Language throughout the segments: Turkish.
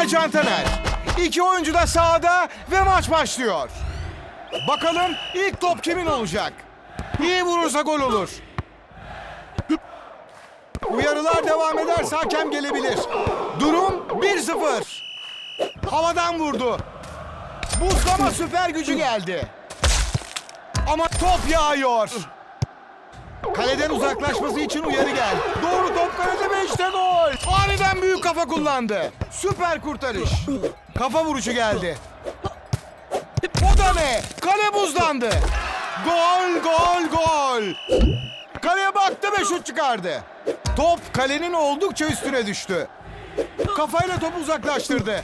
Ercan Taner. İki oyuncu da sahada ve maç başlıyor. Bakalım ilk top kimin olacak? İyi vurursa gol olur. Uyarılar devam ederse hakem gelebilir. Durum 1-0. Havadan vurdu. Buzlama süper gücü geldi. Ama top yağıyor. Kaleden uzaklaşması için uyarı geldi. Doğru top kafa kullandı. Süper kurtarış. Kafa vuruşu geldi. O da ne? Kale buzlandı. Gol, gol, gol. Kaleye baktı ve şut çıkardı. Top kalenin oldukça üstüne düştü. Kafayla topu uzaklaştırdı.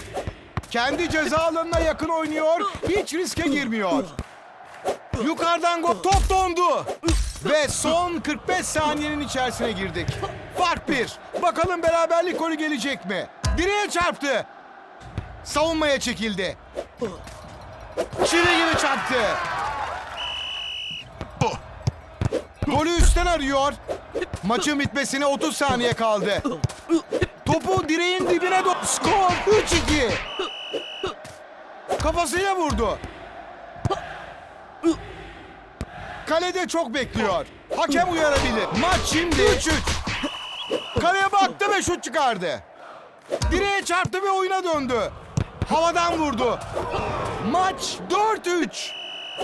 Kendi ceza alanına yakın oynuyor, hiç riske girmiyor. Yukarıdan gol, top dondu. Ve son 45 saniyenin içerisine girdik. Fark bir. Bakalım beraberlik golü gelecek mi? Direğe çarptı. Savunmaya çekildi. Çivi gibi çarptı. Golü üstten arıyor. Maçın bitmesine 30 saniye kaldı. Topu direğin dibine do- Skor 3-2. Kafasıyla vurdu. Kalede çok bekliyor. Hakem uyarabilir. Maç şimdi 3-3. Kaleye baktı ve şut çıkardı. Direğe çarptı ve oyuna döndü. Havadan vurdu. Maç 4-3.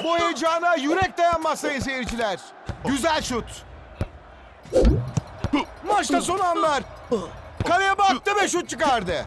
Bu heyecana yürek dayanmaz sayın seyirciler. Güzel şut. Maçta son anlar. Kaleye baktı ve şut çıkardı.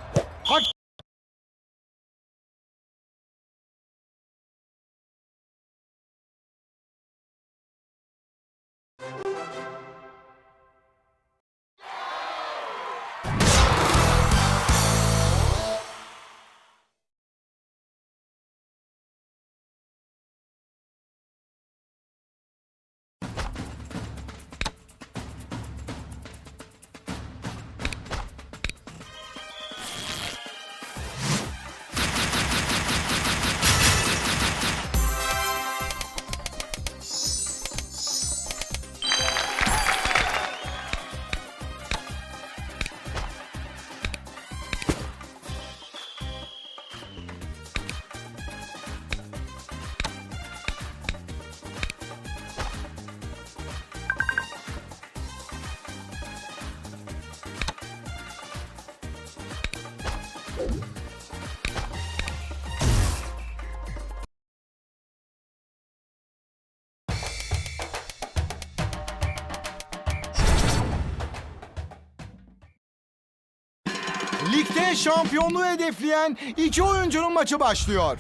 Ligde şampiyonluğu hedefleyen iki oyuncunun maçı başlıyor.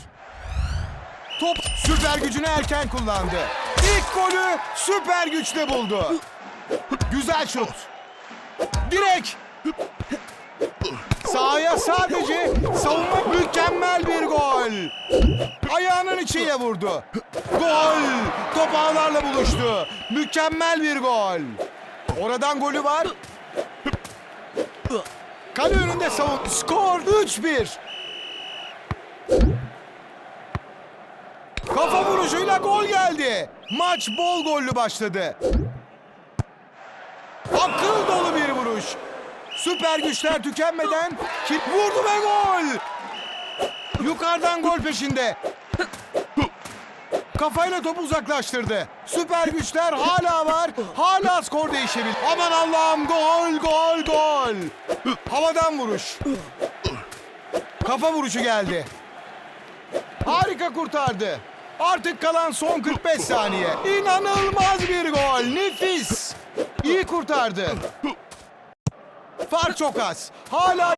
Top süper gücünü erken kullandı. İlk golü süper güçle buldu. Güzel şut. Direk. Sadece savunma mükemmel bir gol. Ayağının içiyle vurdu. Gol. Top ağlarla buluştu. Mükemmel bir gol. Oradan golü var. Kale önünde savun. Skor 3-1. Kafa vuruşuyla gol geldi. Maç bol gollü başladı. Akıl dolu bir vuruş. Süper güçler tükenmeden ki vurdu ve gol. Yukarıdan gol peşinde. Kafayla topu uzaklaştırdı. Süper güçler hala var. Hala skor değişebilir. Aman Allah'ım gol gol gol. Havadan vuruş. Kafa vuruşu geldi. Harika kurtardı. Artık kalan son 45 saniye. İnanılmaz bir gol. Nefis. İyi kurtardı. Fark çok az. Hala